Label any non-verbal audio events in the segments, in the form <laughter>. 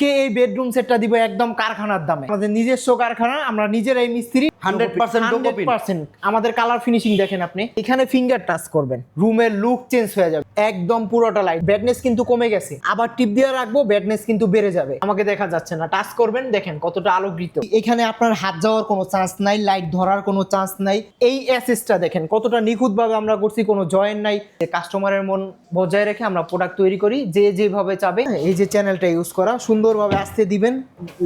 আজকে এই বেডরুম সেটটা দিব একদম কারখানার দামে। আমাদের নিজস্ব কারখানা আমরা নিজেরাই মিস্ত্রি 100% ডোকো পিন। 100% আমাদের কালার ফিনিশিং দেখেন আপনি। এখানে ফিঙ্গার টাচ করবেন। রুমের লুক চেঞ্জ হয়ে যাবে। একদম পুরোটা লাইট ব্যাডনেস কিন্তু কমে গেছে। আবার টিপ দিয়ে রাখব ব্যাডনেস কিন্তু বেড়ে যাবে। আমাকে দেখা যাচ্ছে না। টাচ করবেন দেখেন কতটা আলোকিত। এখানে আপনার হাত যাওয়ার কোনো চান্স নাই লাইট ধরার কোনো চান্স নাই। এই অ্যাসেসটা দেখেন কতটা নিখুঁত ভাবে আমরা করছি কোনো জয়েন নাই। কাস্টমারের মন বজায় রেখে আমরা প্রোডাক্ট তৈরি করি যে যেভাবে চাবে। এই যে চ্যানেলটা ইউজ করা সুন্দরভাবে আসতে দিবেন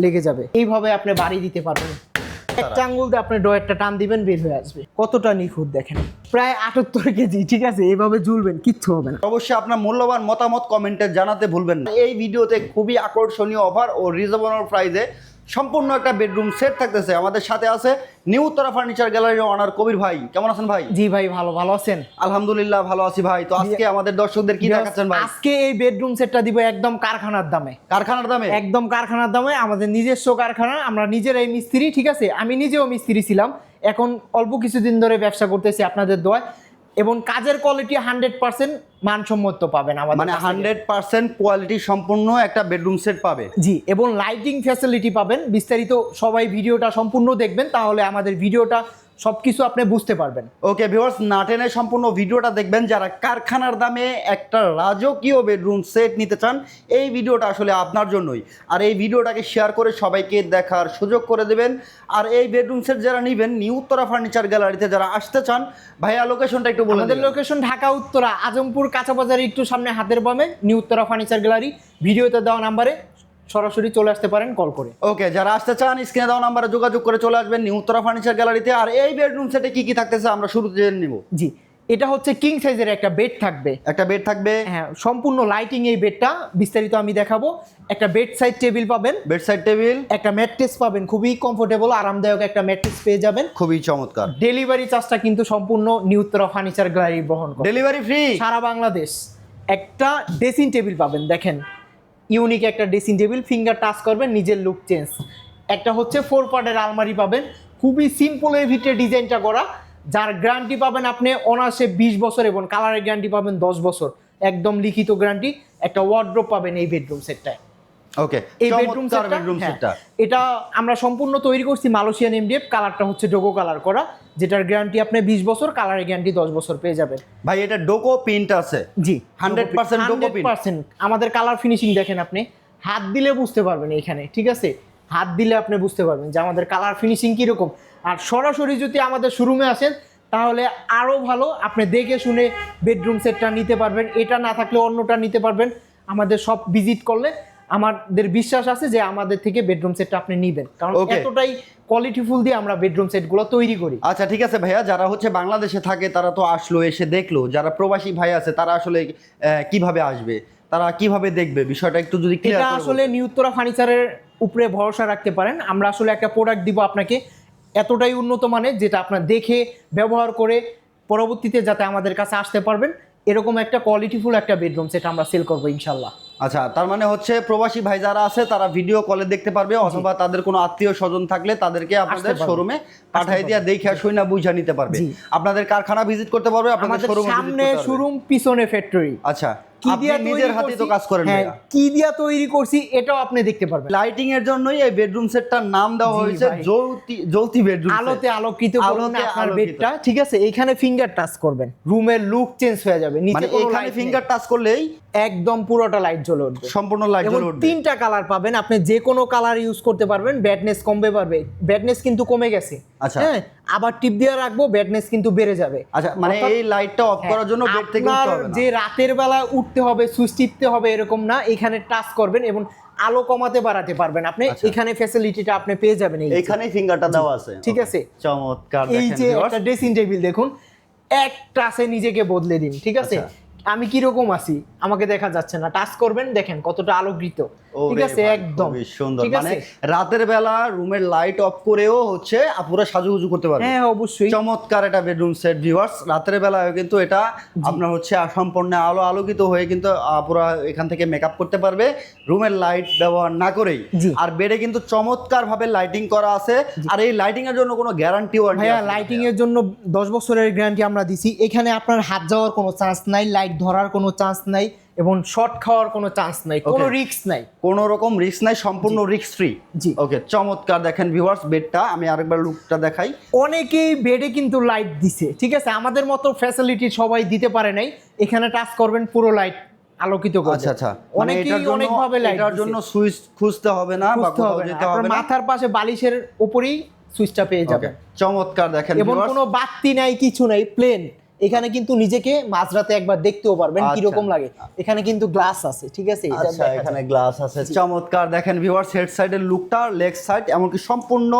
লেগে যাবে। এইভাবে আপনি বাড়ি দিতে পারবেন। একটা আঙ্গুল দিয়ে আপনি ডয়েরটা টান দিবেন বের হয়ে আসবে। কতটা নিখুঁত দেখেন। প্রায় আটাত্তর কেজি ঠিক আছে? এভাবে ঝুলবেন কিচ্ছু হবে না। অবশ্যই আপনার মূল্যবান মতামত কমেন্টে জানাতে ভুলবেন না। এই ভিডিওতে খুবই আকর্ষণীয় অফার ও রিজনেবল প্রাইসে সম্পূর্ণ একটা বেডরুম সেট থাকতেছে। আমাদের সাথে আছে নিউ উত্তরা ফার্নিচার গ্যালারির অনার কবির ভাই। কেমন আছেন ভাই? জি ভাই ভালো। ভালো আছেন? আলহামদুলিল্লাহ ভালো আছি ভাই। তো আজকে আমাদের দর্শকদের কি দেখাচ্ছেন ভাই? আজকে এই বেডরুম সেটটা দিব একদম কারখানার দামে। কারখানার দামে? একদম কারখানার দামে আমাদের নিজস্ব কারখানা। আমরা নিজেরাই মিস্ত্রি ঠিক আছে? আমি নিজেও মিস্ত্রি ছিলাম। এখন অল্প কিছুদিন ধরে ব্যবসা করতেছি আপনাদের দোয়ায়। এবং কাজের কোয়ালিটি হান্ড্রেড পার্সেন্ট মানসম্মত পাবেন আমাদের মানে হান্ড্রেড পার্সেন্ট কোয়ালিটি সম্পূর্ণ একটা বেডরুম সেট পাবে। জি এবং লাইটিং ফ্যাসিলিটি পাবেন। বিস্তারিত সবাই ভিডিওটা সম্পূর্ণ দেখবেন তাহলে আমাদের ভিডিওটা সবকিছু আপনি বুঝতে পারবেন। ওকে ভিউয়ার্স নাটেনের সম্পূর্ণ ভিডিওটা দেখবেন যারা কারখানার দামে একটা রাজকীয় বেডরুম সেট নিতে চান এই ভিডিওটা আসলে আপনার জন্যই। আর এই ভিডিওটাকে শেয়ার করে সবাইকে দেখার সুযোগ করে দেবেন। আর এই বেডরুম সেট যারা নেবেন নিউ উত্তরা ফার্নিচার গ্যালারিতে যারা আসতে চান ভাইয়া লোকেশনটা একটু বলে আমাদের লোকেশন ঢাকা উত্তরা আজমপুর কাঁচাবাজারে একটু সামনে হাতের বামে নিউ উত্তরা ফার্নিচার গ্যালারি ভিডিওতে দেওয়া নাম্বারে সরাসরি চলে আসতে পারেন কল করে। ওকে যারা আসতে চান স্ক্রিনে দেওয়া নাম্বারে যোগাযোগ করে চলে আসবেন নিউ উত্তরা ফার্নিচার গ্যালারিতে আর এই বেডরুম সেটে কি কি থাকতেছে আমরা শুরুতে জেনে নিব। জি এটা হচ্ছে কিং সাইজের একটা বেড থাকবে। একটা বেড থাকবে। হ্যাঁ সম্পূর্ণ লাইটিং এই বেডটা বিস্তারিত আমি দেখাবো। একটা বেড সাইড টেবিল পাবেন। বেড সাইড টেবিল একটা ম্যাট্রেস পাবেন খুবই কমফোর্টেবল আরামদায়ক একটা ম্যাট্রেস পেয়ে যাবেন। খুবই চমৎকার। ডেলিভারি চার্জটা কিন্তু সম্পূর্ণ নিউত্তরা ফার্নিচার গ্যালারি বহন করে। ডেলিভারি ফ্রি সারা বাংলাদেশ একটা ড্রেসিং টেবিল পাবেন দেখেন। ইউনিক একটা ড্রেসিং টেবিল ফিঙ্গার টাচ করবেন নিজের লুক চেঞ্জ একটা হচ্ছে ফোর পার্টের আলমারি পাবেন। খুবই সিম্পলের ভিতরে ডিজাইনটা করা। যার গ্যারান্টি পাবেন আপনি অনার্সে বিশ বছর এবং কালারের গ্যারান্টি পাবেন দশ বছর। একদম লিখিত গ্যারান্টি একটা ওয়ার্ড্রোপ পাবেন এই বেডরুম সেটটায় ওকে এই বেডরুম সেটটা হ্যাঁ, সেটটা এটা আমরা সম্পূর্ণ তৈরি করছি মালয়েশিয়ান এমডিএফ কালারটা হচ্ছে ডোগো কালার করা। যেটার গ্যারান্টি আপনি বিশ বছর কালারের গ্যারান্টি দশ বছর পেয়ে যাবেন। ভাই এটা ডোকো প্রিন্ট আছে। জি 100% ডোকো print। পার্সেন্ট আমাদের কালার ফিনিশিং দেখেন আপনি। হাত দিলে বুঝতে পারবেন এখানে ঠিক আছে? হাত দিলে আপনি বুঝতে পারবেন যে আমাদের কালার ফিনিশিং কীরকম। আর সরাসরি যদি আমাদের শোরুমে আসেন তাহলে আরও ভালো আপনি দেখে শুনে বেডরুম সেটটা নিতে পারবেন এটা না থাকলে অন্যটা নিতে পারবেন। আমাদের সব ভিজিট করলে আমাদের বিশ্বাস আছে যে আমাদের থেকে বেডরুম সেটটা আপনি নিবেন। কারণ. এতটাই কোয়ালিটিফুল দিয়ে আমরা বেডরুম সেটগুলো তৈরি করি। আচ্ছা ঠিক আছে ভাইয়া যারা হচ্ছে বাংলাদেশে থাকে তারা তো আসলো এসে দেখল। যারা প্রবাসী ভাই আছে তারা আসলে কীভাবে আসবে? তারা কীভাবে দেখবে? বিষয়টা একটু যদি এটা আসলে নিউত্তরা ফার্নিচারের উপরে ভরসা রাখতে পারেন। আমরা আসলে একটা প্রোডাক্ট দিব আপনাকে এতটাই উন্নত মানের যেটা আপনার দেখে ব্যবহার করে পরবর্তীতে যাতে আমাদের কাছে আসতে পারবেন। এরকম একটা কোয়ালিটিফুল একটা বেডরুম সেটা আমরা সেল করব ইনশাল্লাহ। আচ্ছা তার মানে হচ্ছে প্রবাসী ভাই যারা আছে তারা ভিডিও কলে দেখতে পারবে অথবা তাদের কোনো আত্মীয় স্বজন থাকলে তাদেরকে আপনাদের। শোরুমে পাঠাই দিয়া দেখে শুই না বুঝা নিতে পারবে। আপনাদের কারখানা ভিজিট করতে পারবে আপনাদের শোরুম সামনে শোরুম পিছনে ফ্যাক্টরি আচ্ছা। কি দিয়া নিজের হাতে তো কাজ করেন হ্যাঁ, কি দিয়া তৈরি করছি এটাও আপনি দেখতে পারবেন। লাইটিং এর জন্যই এই বেডরুম সেটটার নাম দেওয়া হয়েছে জ্যোতি জ্যোতি বেডরুম আলোতে আলোকিত করুন আপনার বেডটা ঠিক আছে? এইখানে ফিঙ্গার টাচ করবেন। রুমের লুক চেঞ্জ হয়ে যাবে নিচে এখানে ফিঙ্গার টাচ করলেই একদম পুরোটা লাইট জ্বলে উঠবে। সম্পূর্ণ লাইট জ্বলে উঠবে। তিনটা কালার পাবেন আপনি যে কোনো কালার ইউজ করতে পারবেন ব্যাডনেস কমবে পারবে ব্যাডনেস কিন্তু কমে গেছে। আচ্ছা। হ্যাঁ আবার টিপ দিয়ে রাখব ব্যাডনেস কিন্তু বেড়ে যাবে। আচ্ছা মানে এই লাইটটা অফ করার জন্য বেড থেকে উঠতে হবে না। যে রাতের বেলা উঠতে হবে সুইচ টিপতে হবে এরকম না এখানে টাচ করবেন এবং আলো কমাতে বাড়াতে পারবেন আপনি আচ্ছা। এখানে ফ্যাসিলিটিটা আপনি পেয়ে যাবেন এখানেই ফিঙ্গারটা দেওয়া আছে ঠিক আছে। চমৎকার এই যে একটা ড্রেসিং টেবিল দেখুন এক টাচে নিজেকে বদলে দিন ঠিক আছে আচ্ছা। আমি কীরকম আছি? আমাকে দেখা যাচ্ছে না। টাচ করবেন দেখেন কতটা আলোকৃত ঠিক আছে? একদম। সুন্দর। মানে রাতের বেলা রুমের লাইট অফ করেও হচ্ছে আপুরা সাজুগুজু করতে পারবে। হ্যাঁ অবশ্যই। চমৎকার একটা বেডরুম সেট ভিউয়ার্স রাতের বেলায় কিন্তু এটা আপনার হচ্ছে সম্পূর্ণ আলো আলোকিত হয়ে কিন্তু আপুরা এখান থেকে মেকআপ করতে পারবে। রুমের লাইট ব্যবহার না করেই। আর বেডে কিন্তু চমৎকার ভাবে লাইটিং করা আছে। আর এই লাইটিং এর জন্য কোনো গ্যারান্টি ভাইয়া লাইটিং এর জন্য দশ বছরের গ্যারান্টি আমরা দিছি। এখানে আপনার হাত যাওয়ার কোনো চান্স নাই। লাইট ধরার কোনো চান্স নাই এবং শর্ট খাওয়ার কোনো চান্স নাই কোনো. রিস্ক নাই। কোনো রকম রিস্ক নাই সম্পূর্ণ রিস্ক ফ্রি জি। ওকে চমৎকার দেখেন ভিউয়ার্স বেডটা আমি আরেকবার লুকটা দেখাই। অনেকেই বেডে কিন্তু লাইট দিছে ঠিক আছে? আমাদের মতো ফ্যাসিলিটি সবাই দিতে পারে নাই এখানে টাচ করবেন পুরো লাইট আলোকিত করবে। আচ্ছা আচ্ছা। মানে অনেকেই জন্য অনেকভাবে লাইট এটার জন্য সুইচ খুঁজতে হবে না বা কোথাও যেতে হবে না। মাথার পাশে বালিশের উপরেই সুইচটা পেয়ে যাবেন। চমৎকার দেখেন এবং কোনো বাতি নাই কিছু নাই প্লেন এখানে কিন্তু নিজেকে মাঝরাতে একবার দেখতেও পারবেন আচ্ছা। কীরকম লাগে। এখানে কিন্তু গ্লাস আছে ঠিক আছে? আচ্ছা এখানে গ্লাস আছে। চমৎকার দেখেন ভিউয়ার্স হেড সাইডের লুকটা লেগ সাইড এমনকি সম্পূর্ণ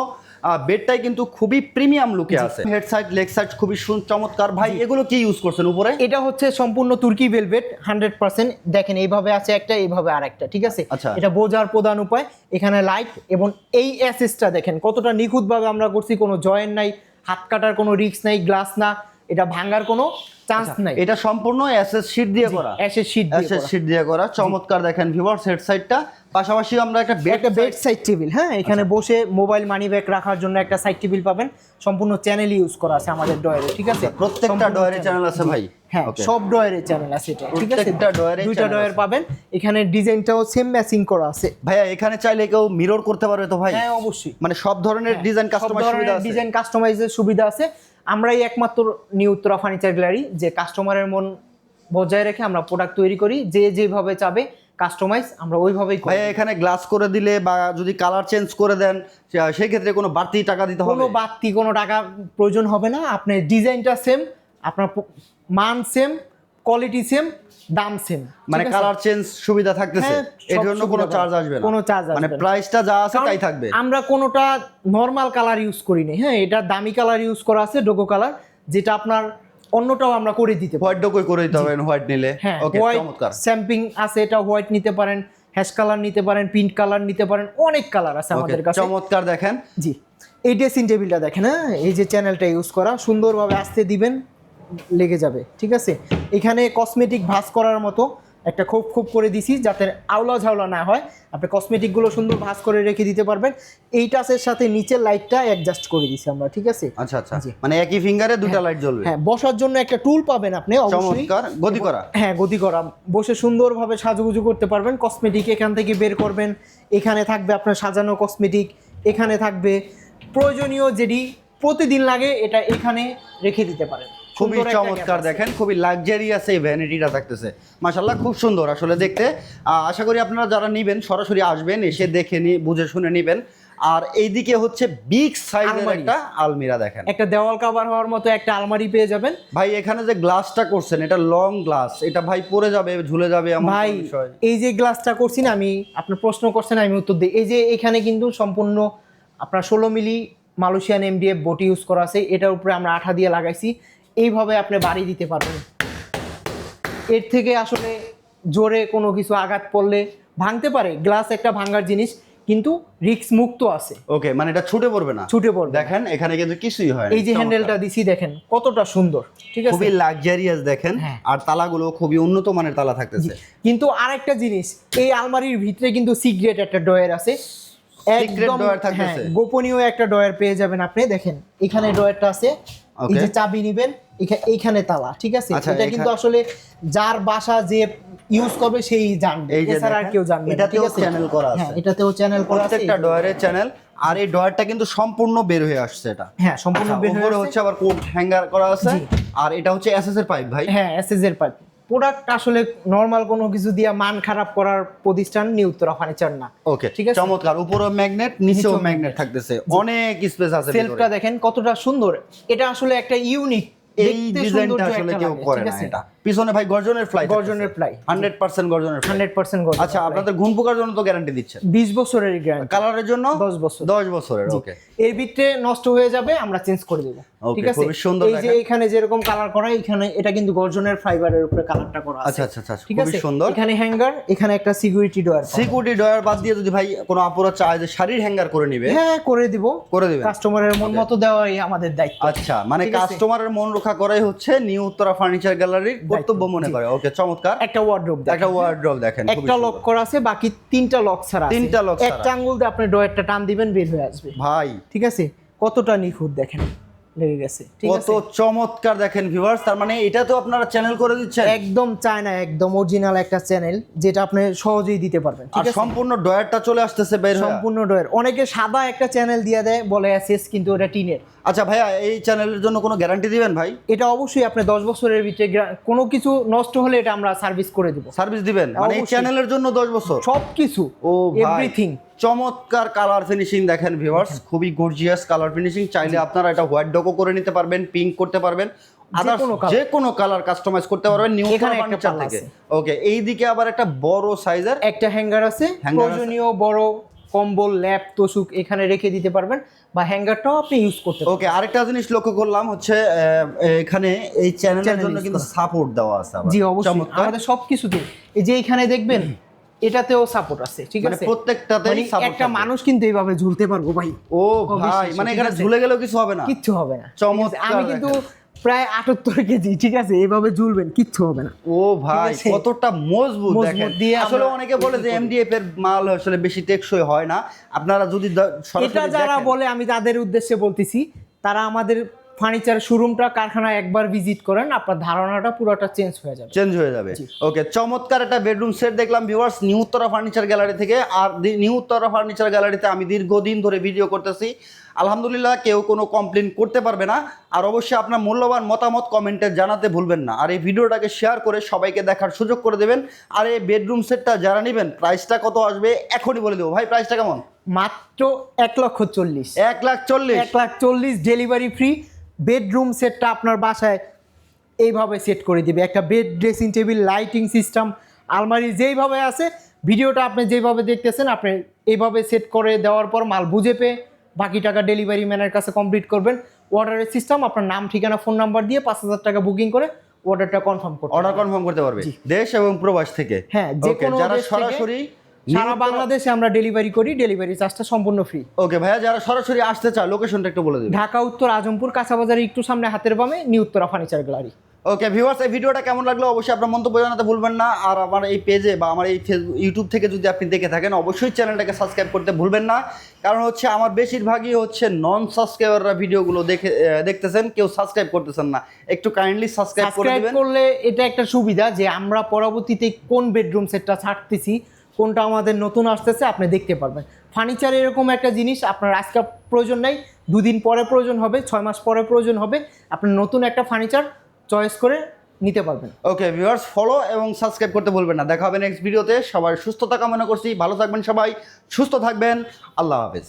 বেডটাই কিন্তু খুবই প্রিমিয়াম লুকে আছে। হেড সাইড লেগ সাইড খুবই চমৎকার। ভাই এগুলো কি ইউজ করছেন উপরে? এটা হচ্ছে সম্পূর্ণ তুর্কি ভেলভেট হান্ড্রেড পার্সেন্ট দেখেন এইভাবে আছে একটা এইভাবে আর একটা ঠিক আছে? আচ্ছা। এটা বোঝার প্রধান উপায় এখানে লাইট এবং এই অ্যাসেসটা দেখেন কতটা নিখুঁতভাবে আমরা করছি কোনো জয়েন্ট নাই হাত কাটার কোনো রিস্ক নাই গ্লাস না। এটা ভাঙার কোনো চান্স নাই। এটা সম্পূর্ণ এসএস শীট দিয়ে করা। অ্যাসেস শীট দিয়ে এসএস শীট দিয়ে করা। চমৎকার দেখেন ভিউয়ার্স হেড সাইডটা পাশাপাশি আমরা একটা বেড একটা বেড সাইড টেবিল হ্যাঁ? এখানে আচ্ছা। বসে মোবাইল মানি ব্যাগ রাখার জন্য একটা সাইড টেবিল পাবেন। সম্পূর্ণ চ্যানেল ইউজ করা আছে আমাদের ডয়ারে ঠিক আছে? প্রত্যেকটা সম্পূর্ণ ডয়ারে চ্যানেল আছে ভাই। হ্যাঁ সব ডয়ারে চ্যানেল আছে এটা ঠিক আছে? প্রত্যেকটা ডয়ারে দুইটা ডয়ার পাবেন। এখানে ডিজাইনটাও সেম ম্যাচিং করা আছে। ভাইয়া এখানে চাইলে কেউ মিরর করতে পারবে তো ভাই? হ্যাঁ অবশ্যই। মানে সব ধরনের ডিজাইন কাস্টমাইজ সুবিধা আছে। ডিজাইন কাস্টমাইজের সুবিধা আছে। আমরাই একমাত্র নিউ উত্তরা ফার্নিচার গ্যালারি যে কাস্টমারের মন বজায় রেখে আমরা প্রোডাক্ট তৈরি করি যে যেভাবে চাবে কাস্টমাইজ আমরা ওইভাবেই করি। এখানে গ্লাস করে দিলে বা যদি কালার চেঞ্জ করে দেন সেই ক্ষেত্রে কোনো বাড়তি টাকা দিতে হবে? কোনো বাড়তি কোনো টাকা প্রয়োজন হবে না। আপনার ডিজাইনটা সেম আপনার মান সেম কোয়ালিটি সেম দাম সেম মানে কালার চেঞ্জ সুবিধা থাকতেছে। হ্যাঁ, এর জন্য কোনো চার্জ। আসবে না। কোনো charge মানে আসবে। প্রাইসটা যা আছে তাই থাকবে। আমরা কোনোটা নর্মাল কালার ইউজ করিনি। হ্যাঁ এটা দামি কালার ইউজ করা আছে ডোগো কালার যেটা আপনার অন্যটাও আমরা করে দিতে হোয়াইট ডোকই করে দিতে হবে হোয়াইট নিলে। হ্যাঁ হোয়াইট চমৎকার। স্যাম্পিং আছে এটা হোয়াইট নিতে পারেন হ্যাশ কালার নিতে পারেন পিঙ্ক কালার নিতে পারেন অনেক কালার আছে আমাদের কাছে। চমৎকার দেখেন। জি। এই ড্রেসিং টেবিলটা দেখেন হ্যাঁ এই যে চ্যানেলটা ইউজ করা সুন্দরভাবে আসতে দিবেন। লেগে যাবে ঠিক আছে? এখানে কসমেটিক ভাঁজ করার মতো একটা খুব খুব করে দিছি যাতে আওলা ঝাওলা না হয়। আপনি কসমেটিকগুলো সুন্দর ভাঁজ করে রেখে দিতে পারবেন। এই টাচের সাথে নিচের লাইটটা অ্যাডজাস্ট করে দিছি আমরা ঠিক আছে? আচ্ছা আচ্ছা। মানে একই ফিঙ্গারে দুটো লাইট জ্বলবে? হ্যাঁ বসার জন্য একটা টুল পাবেন আপনি অবশ্যই। চমৎকার। গদি করা? হ্যাঁ গতি করা। বসে সুন্দরভাবে সাজুগুজু করতে পারবেন। কসমেটিক এখান থেকে বের করবেন। এখানে থাকবে আপনার সাজানো কসমেটিক এখানে থাকবে প্রয়োজনীয় যেটি প্রতিদিন লাগে এটা এখানে রেখে দিতে পারেন। খুবই চমৎকার দেখেন খুবই লাক্সারিয়াস এই ভ্যানিটিটা থাকতেছে। মাশাল্লাহ খুব সুন্দর আসলে দেখতে। আশা করি আপনারা যারা নিবেন সরাসরি আসবেন এসে দেখে নি বুঝে শুনে নিবেন। আর এইদিকে হচ্ছে বিগ সাইজের। একটা আলমিরা দেখেন। একটা দেওয়াল কাভার হওয়ার মতো একটা আলমারি পেয়ে যাবেন। ভাই এখানে যে গ্লাসটা করছেন এটা লং গ্লাস এটা ভাই পড়ে যাবে ঝুলে যাবে এমন ভাই এই যে গ্লাসটা করছি না আমি আপনার প্রশ্ন করছেন আমি উত্তর দিই। এই যে এখানে কিন্তু সম্পূর্ণ আপনার ষোলো milli Malaysian MDF body use করা আছে। এটার উপরে আমরা আঠা দিয়ে লাগাইছি। এইভাবে আপনি বাড়ি দিতে পারবেন। এর থেকে আসলে জোরে কোনো কিছু আঘাত পড়লে ভাঙতে পারে গ্লাস একটা ভাঙার জিনিস কিন্তু রিক্স মুক্ত আছে। ওকে মানে এটা ছুটে পড়বে না? ছুটে পড়বে। দেখেন এখানে কিন্তু কিছুই হয় এই যে হ্যান্ডেলটা দিছি দেখেন কতটা সুন্দর ঠিক আছে? খুবই লাক্সারিয়াস দেখেন হ্যাঁ। আর তালাগুলো খুবই উন্নত মানের তালা থাকতেছে। কিন্তু আরেকটা জিনিস এই আলমারির ভিতরে কিন্তু সিক্রেট একটা ডয়ার আছে। থাকতেছে? হ্যাঁ, গোপনীয় একটা ডয়ার পেয়ে যাবেন আপনি দেখেন এখানে ডয়ারটা আছে এই যে চাবি নিবেন এইখানে তালা ঠিক আছে? আচ্ছা, এটা কিন্তু আসলে যার বাসা যে ইউজ করবে সেই জানবে। এছাড়া আর কেউ জানবে এটাতেও ঠিক আছে? channel করা আছে। হ্যাঁ এটাতেও চ্যানেল করা আছে প্রত্যেকটা ডয়ারের চ্যানেল আর এই ডয়ারটা কিন্তু সম্পূর্ণ বের হয়ে আসছে এটা। হ্যাঁ সম্পূর্ণ আচ্ছা, বের হয়ে। হচ্ছে আবার কোট হ্যাঙ্গার করা আছে আর এটা হচ্ছে এসএস এর পাইপ ভাই। হ্যাঁ এসএস এর পাইপ প্রোডাক্ট আসলে নর্মাল কোনো কিছু দিয়ে মান খারাপ করার প্রতিষ্ঠান নিউ উত্তরা ফার্নিচার না। ওকে ঠিক আছে। চমৎকার। উপরে ম্যাগনেট নিচেও নিচেও ম্যাগনেট থাকতেছে। অনেক স্পেস আছে সেলফটা দেখেন কতটা সুন্দর। এটা আসলে একটা ইউনিক এই ডিজাইনটা আসলে কেউ করে না এটা। পিছনে ভাই গর্জনের ফ্লাই গর্জনের fly। 100% গর্জনের ফ্লাই হান্ড্রেড পার্সেন্ট আচ্ছা আপনাদের ঘুম পোকার জন্য তো গ্যারান্টি দিচ্ছেন? বিশ বছরের গ্যারান্টি কালারের জন্য? 10 বছর। 10 বছরের ওকে এর ভিতরে নষ্ট হয়ে যাবে আমরা চেঞ্জ করে দেবো। ঠিক আছে? খুবই সুন্দর এই যে। এখানে যেরকম কালার করা এখানে এটা কিন্তু গর্জনের ফাইবারের উপরে কালারটা করা আছে। আচ্ছা আচ্ছা আচ্ছা ঠিক আছে? সুন্দর। এখানে হ্যাঙ্গার এখানে একটা সিকিউরিটি ডোর সিকিউরিটি ডয়ার বাদ দিয়ে যদি ভাই কোনো আপুরা চায় যে শাড়ির হ্যাঙ্গার করে নিবে হ্যাঁ করে দিব। করে দিবেন। কাস্টমারের মন মতো দেওয়াই আমাদের দায়িত্ব। আচ্ছা মানে। কাস্টমারের মন রক্ষা করাই হচ্ছে নিউ উত্তরা ফার্নিচার গ্যালারির কর্তব্য মনে করে। ওকে চমৎকার। একটা ওয়ার্ড্রোব একটা ওয়ার্ড্রপ দেখেন একটা লক করা আছে বাকি তিনটা লক ছাড়া তিনটা লক। একটা আঙ্গুল দিয়ে আপনি ডয়ারটা টান দিবেন বের হয়ে আসবে। ভাই। ঠিক আছে? কতটা নিখুঁত দেখেন। লেগে গেছে কত চমৎকার দেখেন ভিউয়ার্স তার মানে এটা তো আপনারা চ্যানেল করে দিচ্ছেন। একদম চায়না একদম অরিজিনাল একটা চ্যানেল যেটা আপনি সহজেই দিতে পারবেন আর সম্পূর্ণ ডয়ারটা চলে আসতেছে বের সম্পূর্ণ ডয়ের অনেকে সাদা একটা চ্যানেল দিয়ে দেয় বলে অ্যাসেস কিন্তু ওটা টিনের। আচ্ছা ভাইয়া এই চ্যানেলের জন্য কোনো গ্যারান্টি দিবেন ভাই? এটা অবশ্যই আপনি দশ বছরের ভিতরে কোনো কিছু নষ্ট হলে এটা আমরা সার্ভিস করে দেবো। সার্ভিস দিবেন? মানে এই চ্যানেলের জন্য দশ বছর? সব কিছু ও ভাই। এভরিথিং চমৎকার কালার ফিনিশিং দেখেন ভিউয়ার্স <laughs> খুবই গর্জিয়াস কালার ফিনিশিং চাইলে আপনারা এটা হোয়াইট ডকো করে নিতে পারবেন পিঙ্ক করতে পারবেন। যে কোনো কালার কাস্টমাইজ করতে পারবেন নিউ এখানে একটা ফার্নিচার থেকে। ওকে এই দিকে আবার একটা বড় সাইজের একটা হ্যাঙ্গার আছে। প্রয়োজনীয় বড় কম্বল ল্যাপ তোষুক এখানে রেখে দিতে পারবেন বা হ্যাঙ্গারটাও আপনি ইউজ করতে ওকে আরেকটা জিনিস লক্ষ্য করলাম হচ্ছে এখানে এই চ্যানেলের জন্য কিন্তু সাপোর্ট দেওয়া আছে। জি অবশ্যই। আমাদের সবকিছুতে। এই যে এখানে দেখবেন <clears throat> এটাতেও সাপোর্ট আছে ঠিক মানে আছে? প্রত্যেকটাতেই মানে একটা মানুষ কিন্তু এইভাবে ঝুলতে পারব ভাই। ও ভাই মানে এখানে ঝুলে গেলেও কিছু হবে না। কিচ্ছু হবে না। চমৎকার আমি কিন্তু প্রায় আটাত্তর কেজি ঠিক আছে? এইভাবে ঝুলবেন কিচ্ছু হবে না। ও ভাই কতটা মজবুত দিয়ে আসলে অনেকে বলে যে। এমডিএফ এর মাল আসলে বেশি টেকসই হয় না। আপনারা যদি এটা যারা বলে আমি তাদের উদ্দেশ্যে বলতেছি তারা আমাদের ফার্নিচার শোরুমটা কারখানায় একবার ভিজিট করেন আপনার ধারণাটা পুরোটা চেঞ্জ হয়ে যাবে। চেঞ্জ হয়ে যাবে। ওকে চমৎকার একটা বেডরুম সেট দেখলাম viewers new Uttara furniture gallery থেকে। আর নিউ উত্তরা ফার্নিচার গ্যালারিতে আমি দীর্ঘদিন ধরে ভিডিও করতেছি। আলহামদুলিল্লাহ কেউ কোনো কমপ্লেন করতে পারবে না। আর অবশ্যই আপনার মূল্যবান মতামত কমেন্টে জানাতে ভুলবেন না। আর এই ভিডিওটাকে শেয়ার করে সবাইকে দেখার সুযোগ করে দেবেন। আর এই বেডরুম সেটটা যারা নেবেন প্রাইসটা কত আসবে এখনই বলে দেবো। ভাই প্রাইসটা কেমন? মাত্র এক লক্ষ চল্লিশ। এক লাখ চল্লিশ। এক লাখ চল্লিশ ডেলিভারি ফ্রি বেডরুম সেটটা আপনার বাসায় এইভাবে সেট করে দিবে। একটা bed dressing table lighting system আলমারি যেইভাবে আছে ভিডিওটা আপনি যেভাবে দেখতেছেন আপনি এইভাবে সেট করে দেওয়ার পর মাল বুঝে পেয়ে বাকি টাকা ডেলিভারি ম্যানের কাছে কমপ্লিট করবেন। অর্ডারের সিস্টেম আপনার নাম ঠিকানা ফোন নাম্বার দিয়ে পাঁচ হাজার টাকা বুকিং করে অর্ডারটা কনফার্ম করতে অর্ডার কনফার্ম করতে পারবে। দেশ এবং প্রবাস থেকে। হ্যাঁ যে কোনো যারা সরাসরি সারা বাংলাদেশে আমরা ডেলিভারি করি ডেলিভারি চার্জটা সম্পূর্ণ ফ্রি ওকে ভাইয়া যারা সরাসরি আসতে চায় লোকেশনটা একটু বলে দিন ঢাকা উত্তর আজমপুর কাঁচাবাজারের একটু সামনে হাতের বামে new Uttara furniture gallery okay viewers এই ভিডিওটা কেমন লাগল অবশ্যই আপনার মন্তব্য জানাতে ভুলবেন না। আর আমার এই পেজে বা আমার এই ফেসবুক ইউটিউব থেকে যদি আপনি দেখে থাকেন অবশ্যই চ্যানেলটাকে সাবস্ক্রাইব করতে ভুলবেন না। কারণ হচ্ছে আমার বেশিরভাগই হচ্ছে নন সাবস্ক্রাইবাররা ভিডিওগুলো দেখে দেখতেছেন কেউ সাবস্ক্রাইব করতেছেন না। একটু কাইন্ডলি সাবস্ক্রাইব করে দিবেন। করলে এটা একটা সুবিধা যে আমরা পরবর্তীতে কোন বেডরুম সেটটা ছাড়তেছি কোনটা আমাদের নতুন আসতেছে আপনি দেখতে পারবেন। ফার্নিচার এরকম একটা জিনিস আপনার আজকে প্রয়োজন নাই, দুদিন পরে প্রয়োজন হবে, ছয় মাস পরে প্রয়োজন হবে, আপনি নতুন একটা ফার্নিচার চয়েস করে নিতে পারবেন। ওকে ভিউয়ার্স ফলো এবং সাবস্ক্রাইব করতে ভুলবেন না। দেখা হবে নেক্সট ভিডিওতে সবার সুস্থতা কামনা করছি। ভালো থাকবেন সবাই। সুস্থ থাকবেন। আল্লাহ হাফেজ।